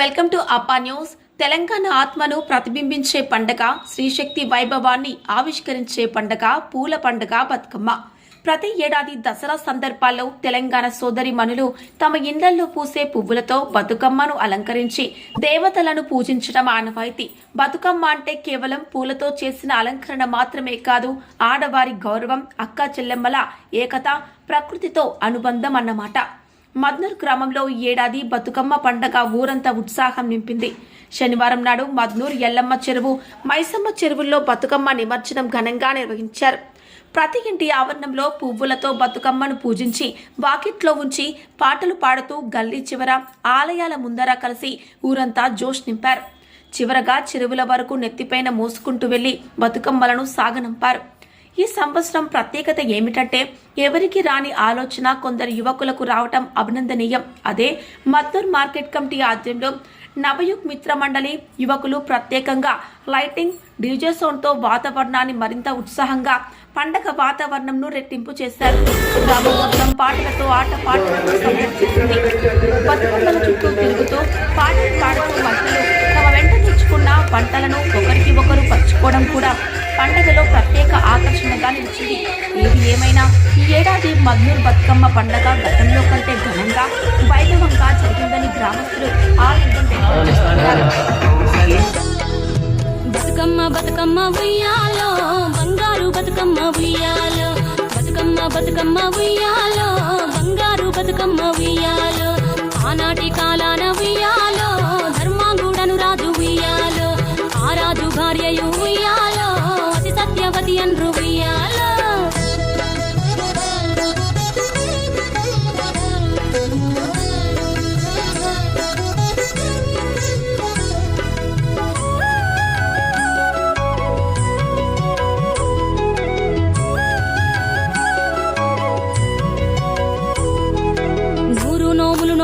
Welcome to Appa news. Telangana ఆత్మను ప్రతిబింబించే పండగ శ్రీశక్తి వైభవాన్ని ఆవిష్కరించే పండగ పూల పండగ బతుకమ్మ. ప్రతి ఏడాది దసరా సందర్భాల్లో తెలంగాణ సోదరి మనులు తమ ఇండ్లలో పూసే పువ్వులతో బతుకమ్మను అలంకరించి దేవతలను పూజించడం ఆనవాయితీ. బతుకమ్మ అంటే కేవలం పూలతో చేసిన అలంకరణ మాత్రమే కాదు ఆడవారి గౌరవం అక్క చెల్లెమ్మల ఏకత ప్రకృతితో అనుబంధం అన్నమాట. మద్నూర్ గ్రామంలో ఈ ఏడాది బతుకమ్మ పండగ ఊరంతా ఉత్సాహం నింపింది. శనివారం నాడు మద్నూర్ ఎల్లమ్మ చెరువు మైసమ్మ చెరువుల్లో బతుకమ్మ నిమజ్జనం ఘనంగా నిర్వహించారు. ప్రతి ఇంటి ఆవరణంలో పువ్వులతో బతుకమ్మను పూజించి వాకిట్లో ఉంచి పాటలు పాడుతూ గల్లీ చివర ఆలయాల ముందర కలిసి ఊరంతా జోష్ నింపారు. చివరగా చెరువుల వరకు నెత్తిపైన మోసుకుంటూ వెళ్ళి బతుకమ్మలను సాగనంపారు. ఈ సంవత్సరం ప్రత్యేకత ఏమిటంటే ఎవరికి రాని ఆలోచన కొందరు యువకులకు రావటం అభినందనీయం. అదే మద్దూర్ మార్కెట్ కమిటీ ఆధ్వర్యంలో నవయుగ్ మిత్ర మండలి యువకులు ప్రత్యేకంగా లైటింగ్ డీజే సౌండ్తో వాతావరణాన్ని మరింత ఉత్సాహంగా పండగ వాతావరణంను రెట్టింపు చేశారు. గ్రామం మొత్తం పాటలతో ఆట పాటలతో సందర్శించింది బతుకమ్మల చుట్టూ తిరుగుతూ పాటలు పాడుతూ మహిళలు తమ వెంట తెచ్చుకున్న పంటలను ఒకరికి ఒకరు పంచుకోవడం కూడా పండగలో ప్రత్యేక ఆకర్షణగా నిలిచింది. ఏది ఏమైనా ఈ ఏడాది మగ్నూర్ బతుకమ్మ పండగ గతంలో కంటే ఘనంగా వైభవంగా జరిగిందని గ్రామస్తులు ఆనందం వ్యక్తం బతుకమ్మ బతుకమ్మ ఉయ్యాలో బంగారు బతుకమ్మ ఉయ్యాలో బతుకమ్మ బతుకమ్మ ఉయ్యాలో.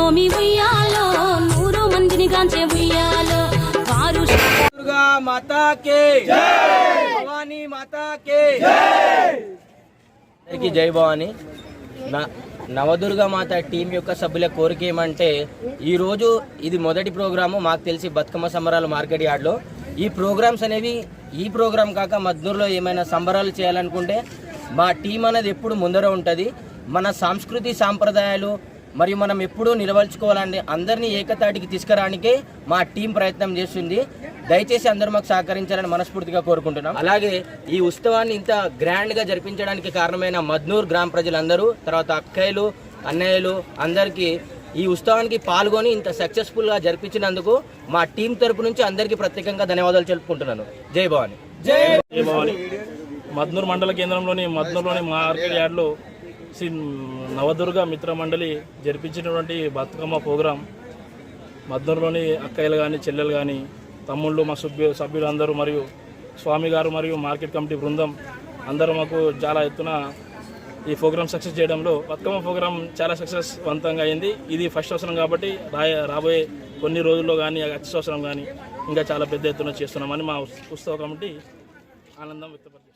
నోమి ఉయ్యాలో నూరు మందిని గాంచే ఉయ్యాలో. వారు జై భవానీ. నవదుర్గ మాత టీం యొక్క సభ్యుల కోరిక ఏమంటే ఈరోజు ఇది మొదటి ప్రోగ్రాము. మాకు తెలిసి బతుకమ్మ సంబరాలు మార్కెట్ యార్డ్లో. ఈ ప్రోగ్రామ్స్ అనేవి ఈ ప్రోగ్రామ్ కాక మద్దూరులో ఏమైనా సంబరాలు చేయాలనుకుంటే మా టీం అనేది ఎప్పుడు ముందర ఉంటుంది. మన సంస్కృతి సాంప్రదాయాలు మరియు మనం ఎప్పుడూ నిలవలుచుకోవాలని అందరినీ ఏకతాటికి తీసుకురానికే మా టీం ప్రయత్నం చేస్తుంది. దయచేసి అందరూ మాకు సహకరించాలని మనస్ఫూర్తిగా కోరుకుంటున్నాం. అలాగే ఈ ఉత్సవాన్ని ఇంత గ్రాండ్గా జరిపించడానికి కారణమైన మద్నూర్ గ్రామ ప్రజలందరూ తర్వాత అక్కయ్యలు అన్నయ్యలు అందరికీ ఈ ఉత్సవానికి పాల్గొని ఇంత సక్సెస్ఫుల్గా జరిపించినందుకు మా టీం తరపు నుంచి అందరికీ ప్రత్యేకంగా ధన్యవాదాలు తెలుపుకుంటున్నాను జై భవాని. జై భవాని. మద్నూర్ మండల కేంద్రంలోని మద్నూర్లోని మార్కెట్ యార్డ్లో శ్రీ నవదుర్గ మిత్ర మండలి జరిపించినటువంటి బతుకమ్మ ప్రోగ్రాం. మద్నూరులోని అక్కయ్యలు కానీ చెల్లెలు కానీ తమ్ముళ్ళు మా సభ్యు సభ్యులందరూ మరియు స్వామి గారు మరియు మార్కెట్ కమిటీ బృందం అందరూ మాకు చాలా ఎత్తున ఈ ప్రోగ్రామ్ సక్సెస్ చేయడంలో బతుకమ్మ ప్రోగ్రామ్ చాలా సక్సెస్వంతంగా అయింది. ఇది ఫస్ట్ అవసరం కాబట్టి రాయ రాబోయే కొన్ని రోజుల్లో కానీ అత్యవసరం కానీ ఇంకా చాలా పెద్ద ఎత్తున చేస్తున్నామని మా ఉత్సవ కమిటీ ఆనందం వ్యక్తపరుస్తుంది